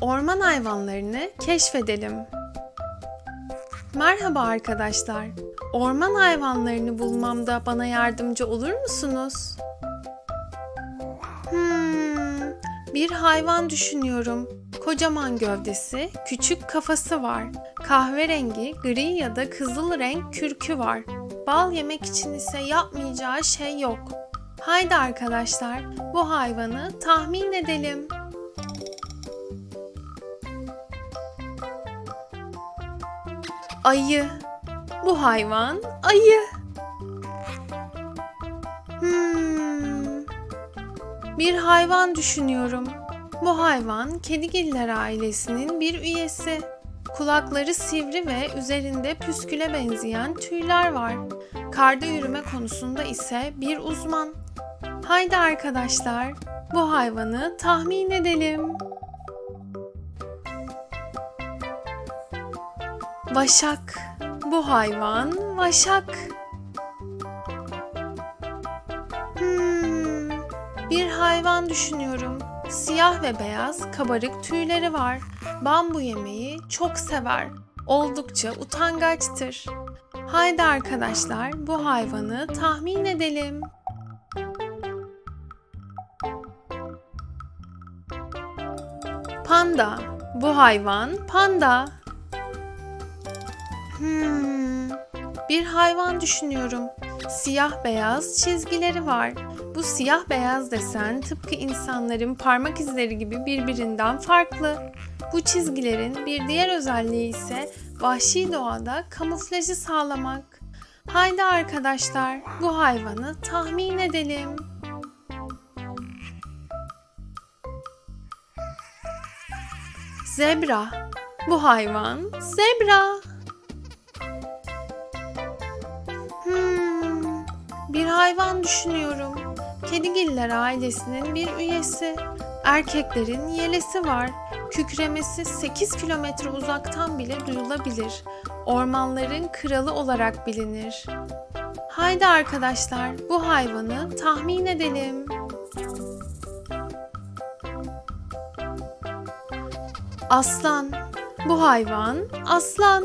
Orman hayvanlarını keşfedelim. Merhaba arkadaşlar. Orman hayvanlarını bulmamda bana yardımcı olur musunuz? Hmm, bir hayvan düşünüyorum. Kocaman gövdesi, küçük kafası var. Kahverengi, gri ya da kızıl renk kürkü var. Bal yemek için ise yapmayacağı şey yok. Haydi arkadaşlar, bu hayvanı tahmin edelim. Ayı. Bu hayvan ayı. Hmm. Bir hayvan düşünüyorum. Bu hayvan kedigiller ailesinin bir üyesi. Kulakları sivri ve üzerinde püsküle benzeyen tüyler var. Karda yürüme konusunda ise bir uzman. Haydi arkadaşlar, bu hayvanı tahmin edelim. Vaşak. Bu hayvan vaşak. Hmm, bir hayvan düşünüyorum. Siyah ve beyaz kabarık tüyleri var. Bambu yemeği çok sever. Oldukça utangaçtır. Haydi arkadaşlar bu hayvanı tahmin edelim. Panda. Bu hayvan panda. Hmm, bir hayvan düşünüyorum. Siyah beyaz çizgileri var. Bu siyah beyaz desen tıpkı insanların parmak izleri gibi birbirinden farklı. Bu çizgilerin bir diğer özelliği ise vahşi doğada kamuflajı sağlamak. Haydi arkadaşlar bu hayvanı tahmin edelim. Zebra. Bu hayvan zebra. Bir hayvan düşünüyorum. Kedigiller ailesinin bir üyesi. Erkeklerin yelesi var. Kükremesi 8 kilometre uzaktan bile duyulabilir. Ormanların kralı olarak bilinir. Haydi arkadaşlar bu hayvanı tahmin edelim. Aslan. Bu hayvan aslan.